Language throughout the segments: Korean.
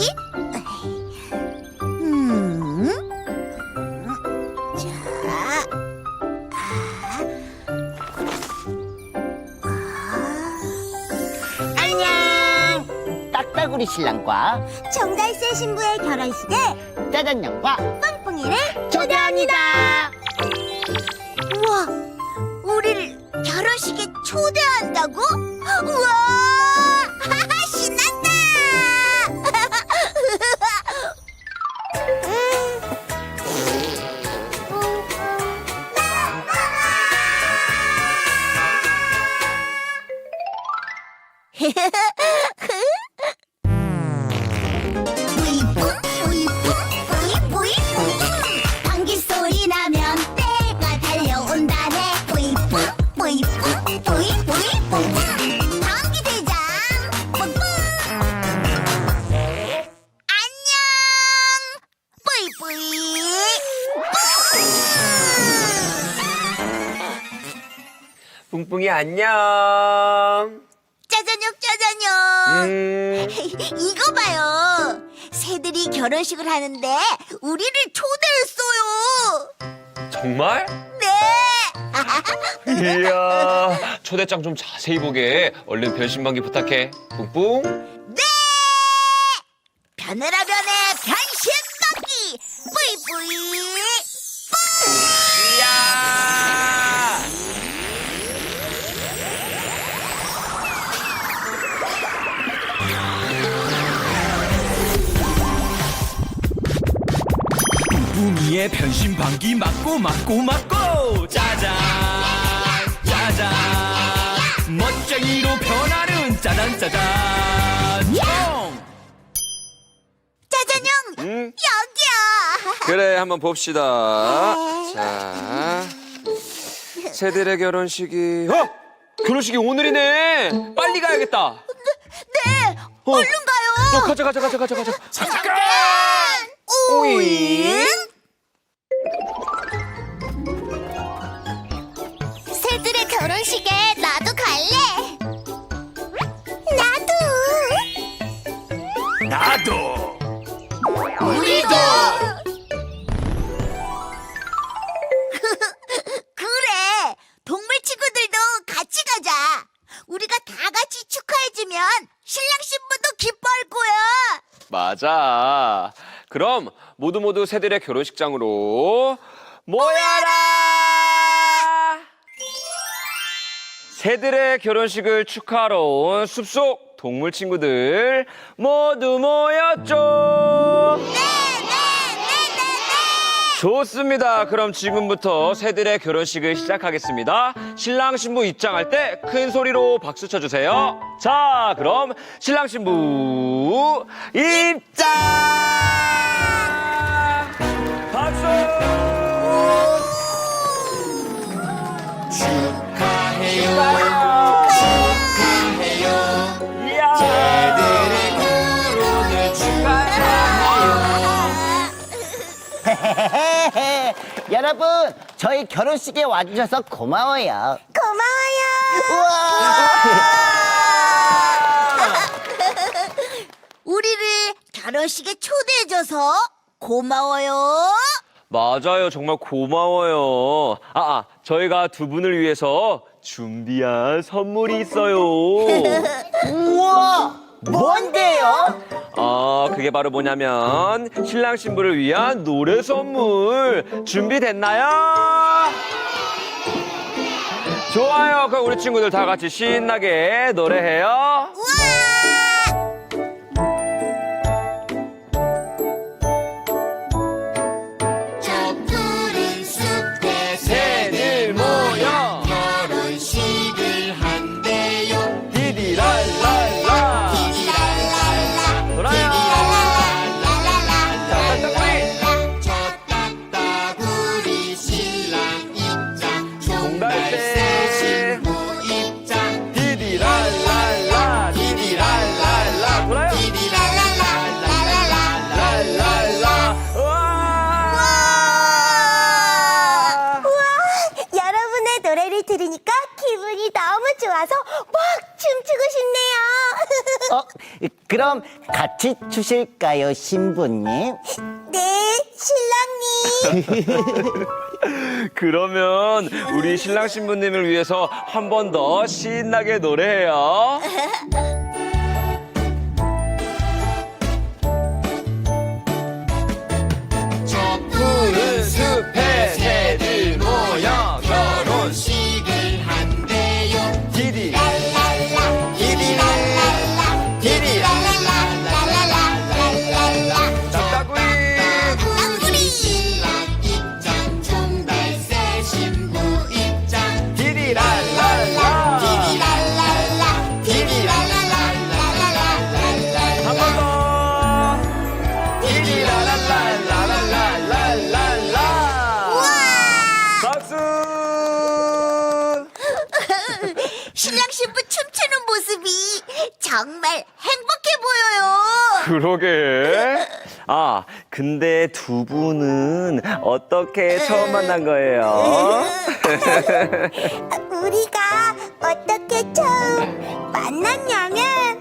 뭐지? 음. 자. 안녕! 딱따구리 신랑과 정달새 신부의 결혼식에 짜장면과 뿡뿡이를 초대합니다! 우와, 우리를 결혼식에 초대한다고? 우와, 안녕. 짜자녀 짜자녀 음, 이거 봐요 새들이 결혼식을 하는데 우리를 초대했어요 정말? 네 이야, 초대장 좀 자세히 보게. 얼른 변신방기 부탁해. 뿡뿡. 네! 변해라 이의 변신 방귀 맞고 맞고 맞고 짜잔 짜잔 멋쟁이로 변하는 짜잔 짜잔 총 짜잔형 음, 여기야 그래, 한번 봅시다. 자, 새들의 결혼식이, 어? 결혼식이 오늘이네. 빨리 가야겠다. 네 어. 얼른 가요 어, 가자, 가자, 가자, 가자, 가자. 잠깐 오잉. 나도. 우리도. 그래. 동물 친구들도 같이 가자. 우리가 다 같이 축하해주면 신랑 신부도 기뻐할 거야. 맞아. 그럼 모두 모두 새들의 결혼식장으로 모여라! 새들의 결혼식을 축하하러 온 숲속 동물 친구들 모두 모였죠? 좋습니다. 그럼 지금부터 새들의 결혼식을 시작하겠습니다. 신랑 신부 입장할 때 큰 소리로 박수 쳐주세요. 자, 그럼 신랑 신부 입장! 여러분, 저희 결혼식에 와주셔서 고마워요. 고마워요 우리를 결혼식에 초대해줘서 고마워요 맞아요. 정말 고마워요. 아, 아, 저희가 두 분을 위해서 준비한 선물이 있어요. 우와! 뭔데요? 아, 그게 바로 뭐냐면 신랑 신부를 위한 노래 선물 준비됐나요? 좋아요. 그럼 우리 친구들 다 같이 신나게 노래해요. 우와 기분이 너무 좋아서 막 춤추고 싶네요. 어, 그럼 같이 추실까요, 신부님? 네, 신랑님. 그러면 우리 신랑 신부님을 위해서 한 번 더 신나게 노래해요. 정말 행복해 보여요. 그러게. 아, 근데 두 분은 어떻게 처음 만난 거예요? 우리가 어떻게 처음 만났냐면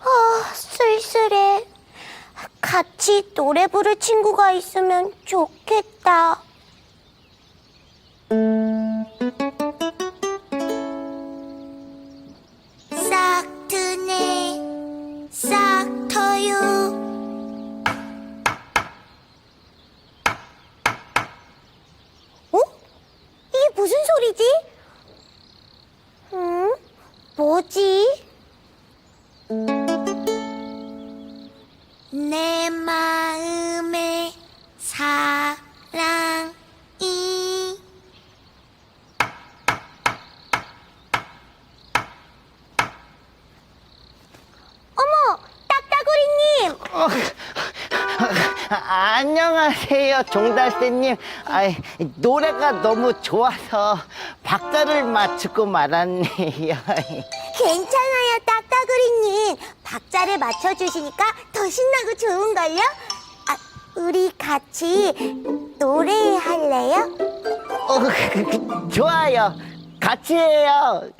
아, 쓸쓸해. 같이 노래 부를 친구가 있으면 좋겠다. 안녕하세요, 종달새님. 아이, 노래가 너무 좋아서 박자를 맞추고 말았네요. 괜찮아요, 딱따구리님. 박자를 맞춰주시니까 더 신나고 좋은걸요? 아, 우리 같이 노래할래요? 어, 그, 그, 좋아요. 같이 해요.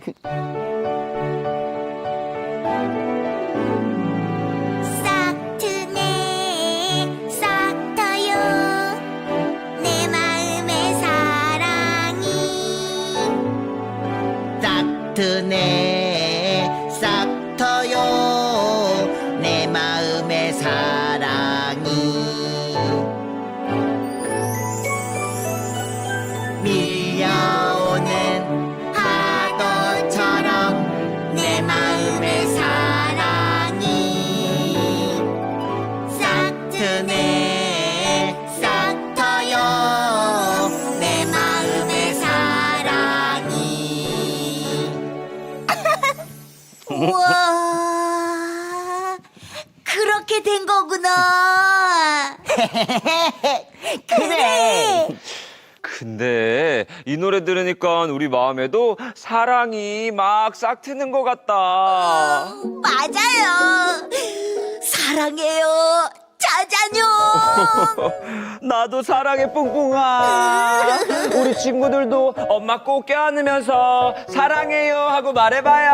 싹 트네, 우와, 그렇게 된 거구나. 그래 근데 이 노래 들으니까 우리 마음에도 사랑이 막 싹 트는 것 같다. 맞아요. 사랑해요. 짜잔요. 나도 사랑해 뿡뿡아. 우리 친구들도 엄마 꼭 껴안으면서 사랑해요 하고 말해봐요.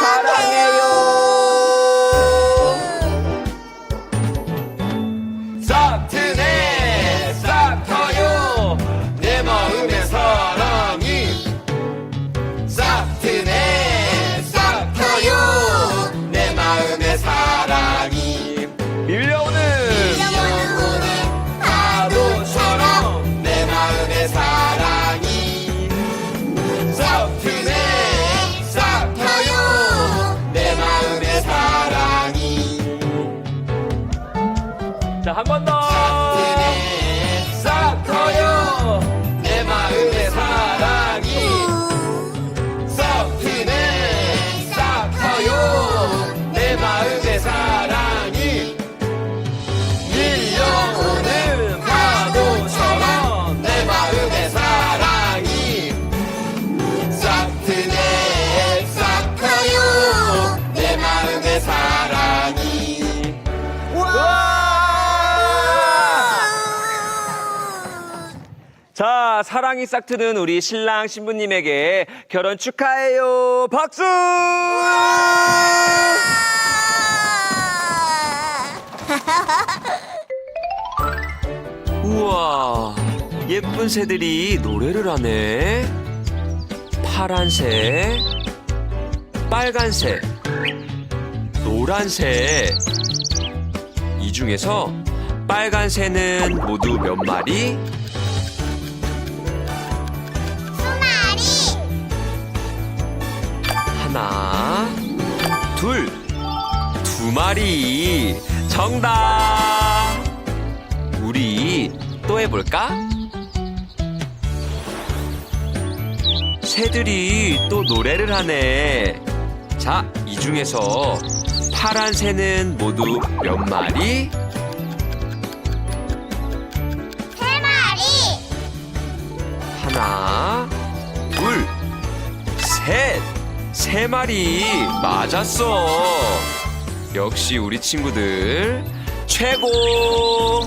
사랑해요. 자, 한 번 더. 자, 사랑이 싹 트는 우리 신랑 신부님에게 결혼 축하해요. 박수! 우와, 예쁜 새들이 노래를 하네. 파란색, 빨간색, 노란색. 이 중에서 빨간 새는 모두 몇 마리? 둘, 두 마리. 정답! 우리 또 해볼까? 새들이 또 노래를 하네. 자, 이 중에서 파란 새는 모두 몇 마리? 세 마리 하나, 둘, 셋, 세 마리 맞았어. 역시 우리 친구들 최고.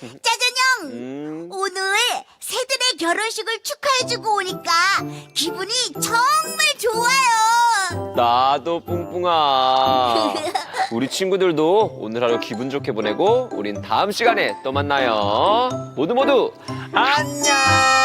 짜잔형 음, 오늘 새들의 결혼식을 축하해주고 오니까 기분이 정말 좋아요 나도 뿡뿡아. 우리 친구들도 오늘 하루 기분 좋게 보내고 우린 다음 시간에 또 만나요. 모두 모두 안녕.